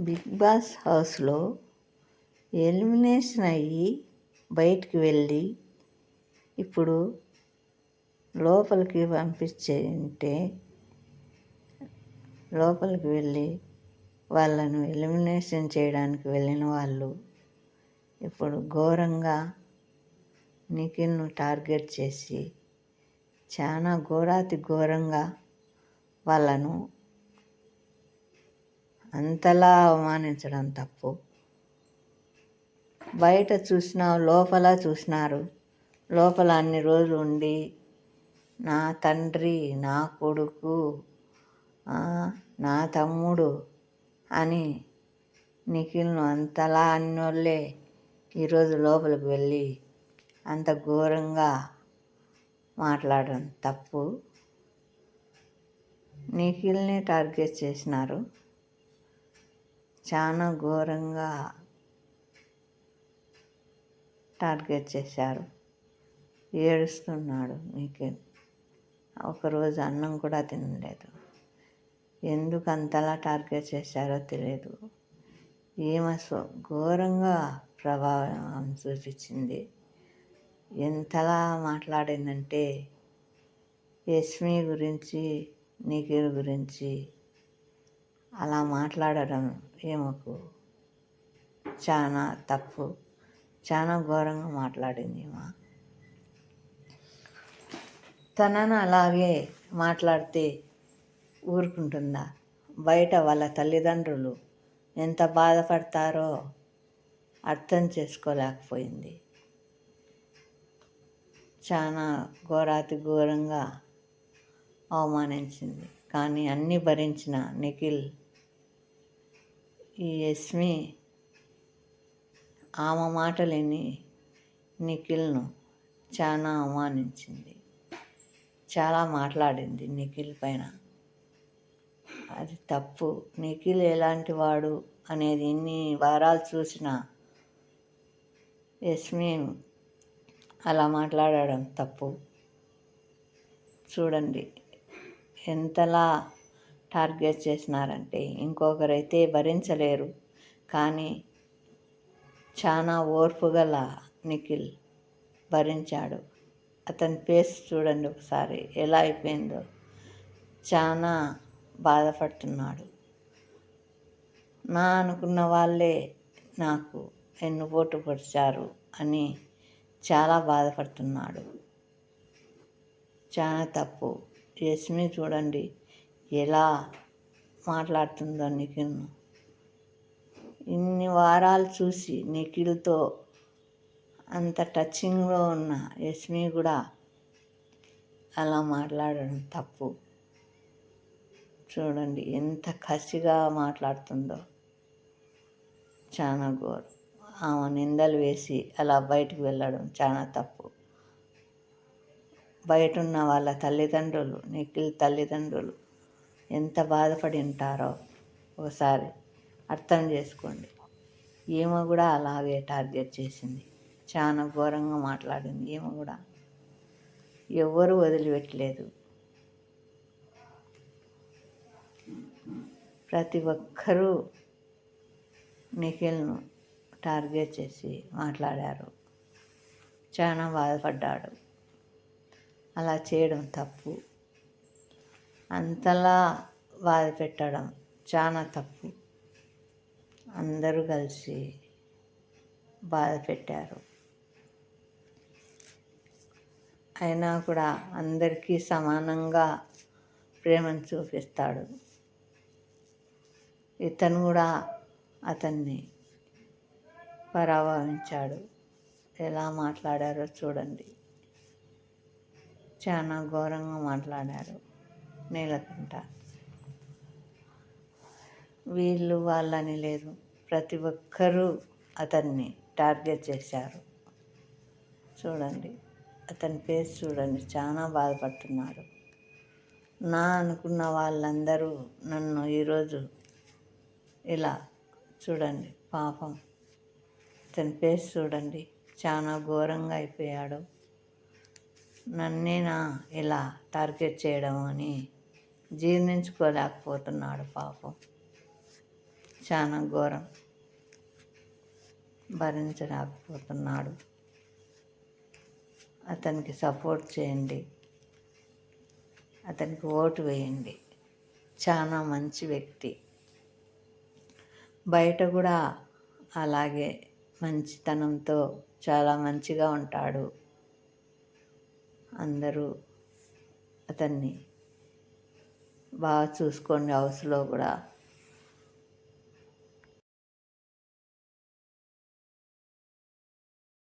Big boss హౌస్లో elimination అయ్యి బయటికి వెళ్ళి ఇప్పుడు లోపలికి పంపించేంటే లోపలికి వెళ్ళి వాళ్ళను ఎలిమినేషన్ చేయడానికి వెళ్ళిన వాళ్ళు ఇప్పుడు ఘోరంగా నిఖిల్ను టార్గెట్ చేసి చాలా ఘోరాతి ఘోరంగా వాళ్ళను అంతలా అవమానించడం తప్పు. బయట చూసిన లోపల చూసినారు. లోపల అన్ని రోజులు ఉండి నా తండ్రి నా కొడుకు నా తమ్ముడు అని నిఖిల్ను అంతలా అన్నోళ్ళే ఈరోజు లోపలికి వెళ్ళి అంత ఘోరంగా మాట్లాడడం తప్పు. నిఖిల్ని టార్గెట్ చేసినారు. చాలా ఘోరంగా టార్గెట్ చేశారు. ఏడుస్తున్నాడు మీకు. ఒకరోజు అన్నం కూడా తినలేదు. ఎందుకు అంతలా టార్గెట్ చేశారో తెలియదు ఈమె ఘోరంగా ప్రభావం చూపించింది ఎంతలా మాట్లాడిందంటే యశ్మి గురించి నిఖిల్ గురించి అలా మాట్లాడడం ఈమెకు చాలా తప్పు చాలా ఘోరంగా మాట్లాడింది ఈమె తనను అలాగే మాట్లాడితే ఊరుకుంటుందా? బయట వాళ్ళ తల్లిదండ్రులు ఎంత బాధపడతారో అర్థం చేసుకోలేకపోయింది. చాలా ఘోరాతి ఘోరంగా అవమానించింది. కానీ అన్నీ భరించిన నిఖిల్ ఈ యస్మి ఆమె మాటలేని నిఖిల్ను చాలా అవమానించింది. చాలా మాట్లాడింది నిఖిల్ పైన. అది తప్పు. నిఖిల్ ఎలాంటి వాడు అనేది ఇన్ని వారాలు చూసిన యస్మి అలా మాట్లాడడం తప్పు. చూడండి ఎంతలా టార్గెట్ చేసినారంటే ఇంకొకరైతే భరించలేరు. కానీ చాలా ఓర్పు గల నిఖిల్ భరించాడు. అతని ఫేస్ చూడండి ఒకసారి ఎలా అయిపోయిందో. చాలా బాధపడుతున్నాడు. నా అనుకున్న వాళ్ళే నాకు ఎన్నుపోటు పొడిచారు అని చాలా బాధపడుతున్నాడు. చాలా తప్పు. యశ్మి చూడండి ఎలా మాట్లాడుతుందో నిఖిల్. ఇన్ని వారాలు చూసి నిఖిల్తో అంత టచింగ్లో ఉన్న యస్మి కూడా అలా మాట్లాడడం తప్పు. చూడండి ఎంత కసిగా మాట్లాడుతుందో. చాలా ఘోరం. ఆమె నిందలు వేసి అలా బయటకు వెళ్ళడం చాలా తప్పు. బయట ఉన్న వాళ్ళ తల్లిదండ్రులు నిఖిల్ తల్లిదండ్రులు ఎంత బాధపడి ఉంటారో ఒకసారి అర్థం చేసుకోండి. ఈమె కూడా అలాగే టార్గెట్ చేసింది. చాలా ఘోరంగా మాట్లాడింది. ఈమె కూడా ఎవరు వదిలిపెట్టలేదు. ప్రతి ఒక్కరూ నిఖిల్ను టార్గెట్ చేసి మాట్లాడారు. చాలా బాధపడ్డాడు. అలా చేయడం తప్పు. అంతలా బాధ పెట్టడం చాలా తప్పు. అందరూ కలిసి బాధ పెట్టారు. అయినా కూడా అందరికీ సమానంగా ప్రేమను చూపిస్తాడు. ఇతను కూడా అతన్ని పరాభవించాడు. ఎలా మాట్లాడారో చూడండి. చాలా ఘోరంగా మాట్లాడారు. నీలకంఠ వీళ్ళు వాళ్ళని లేదు. ప్రతి ఒక్కరూ అతన్ని టార్గెట్ చేశారు. చూడండి అతని ఫేస్ చూడండి చాలా బాధపడుతున్నాడు నా అనుకున్న వాళ్ళందరూ నన్ను ఈరోజు ఇలా చూడండి పాపం. అతని ఫేస్ చూడండి చాలా ఘోరంగా అయిపోయాడు. నన్నేనా ఇలా టార్గెట్ చేయడం అని జీర్ణించుకోలేకపోతున్నాడు పాపం. చాలా ఘోరం. భరించలేకపోతున్నాడు. అతనికి సపోర్ట్ చేయండి. అతనికి ఓటు వేయండి. చాలా మంచి వ్యక్తి. బయట కూడా అలాగే మంచితనంతో చాలా మంచిగా ఉంటాడు. అందరూ అతన్ని బాగా చూసుకోండి హౌస్లో కూడా.